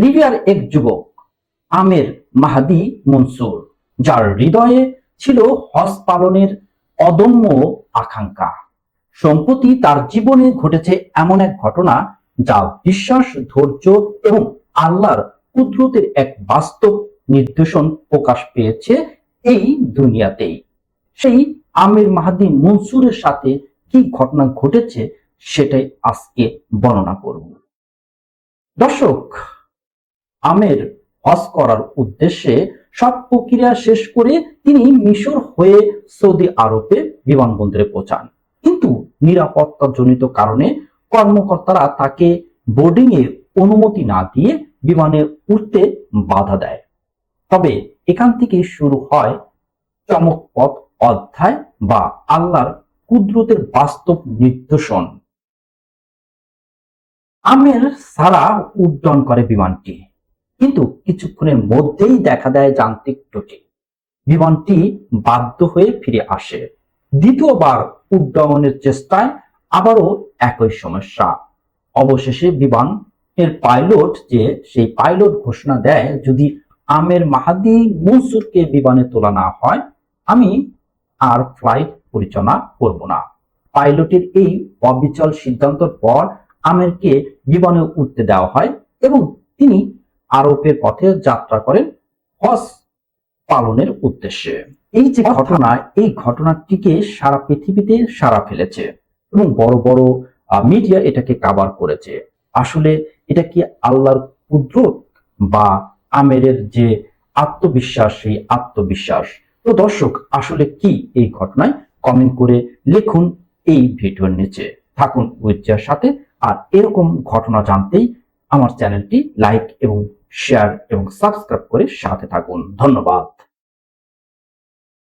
লিবিয়ার এক যুবক, আমের মাহাদি মনসুর, যার হৃদয়ে ছিল হজ পালনের অদম্য আকাঙ্ক্ষা। সম্প্রতি তার জীবনে ঘটেছে এমন এক ঘটনা যা বিশ্বাস, ধৈর্য এবং আল্লাহর কুদরতের এক বাস্তব নির্দেশন প্রকাশ পেয়েছে এই দুনিয়াতেই। সেই আমির মাহাদি মনসুরের সাথে কি ঘটনা ঘটেছে সেটাই আজকে বর্ণনা করব। দর্শক আমের হজ করার উদ্দেশ্যে সব প্রক্রিয়া শেষ করে তিনি মিশর হয়ে সৌদি আরবে বিমানবন্দরে পৌঁছান। কিন্তু নিরাপত্তাজনিত কারণে কর্মকর্তারা তাকে বোর্ডিং এ অনুমতি না দিয়ে বিমানে উঠতে বাধা দেয়। তবে এখান থেকে শুরু হয় চমকপদ অধ্যায় বা আল্লাহর কুদরতের বাস্তব নির্দেশন। আমের সারা উড্ডয়ন করে বিমানটি। কিন্তু কিছুক্ষণের মধ্যেই দেখা দেয় যান্ত্রিক ত্রুটি। বিমানটি বাধ্য হয়ে ফিরে আসে। দ্বিতীয়বার উড্ডয়নের চেষ্টায় আবারও একই সমস্যা। অবশেষে বিমান এর পাইলট যে সেই পাইলট ঘোষণা দেয়, যদি আমের মাহাদি মনসুরকে বিমানে তোলা না হয়, আমি আর ফ্লাইট পরিচালনা করব না। পাইলটের এই অবিচল সিদ্ধান্তর পর আমেরকে বিমানে উঠতে দেওয়া হয় এবং তিনি আরবের পথে যাত্রা করেন হজ পালনের উদ্দেশ্যে। এই যে ঘটনা এই ঘটনাটিকে সারা পৃথিবীতে সারা ফেলেছে এবং বড় বড় মিডিয়া এটাকে কাভার করেছে। আসলে এটা কি আল্লাহর কুদরত বা আমেরের যে আত্মবিশ্বাস সেই আত্মবিশ্বাস? তো দর্শক আসলে কি এই ঘটনায়? কমেন্ট করে লিখুন এই ভিডিওর নিচে। থাকুন উইজার সাথে। আর এরকম ঘটনা জানতেই আমার চ্যানেলটি লাইক এবং শেয়ার এবং সাবস্ক্রাইব করে সাথে থাকুন। ধন্যবাদ।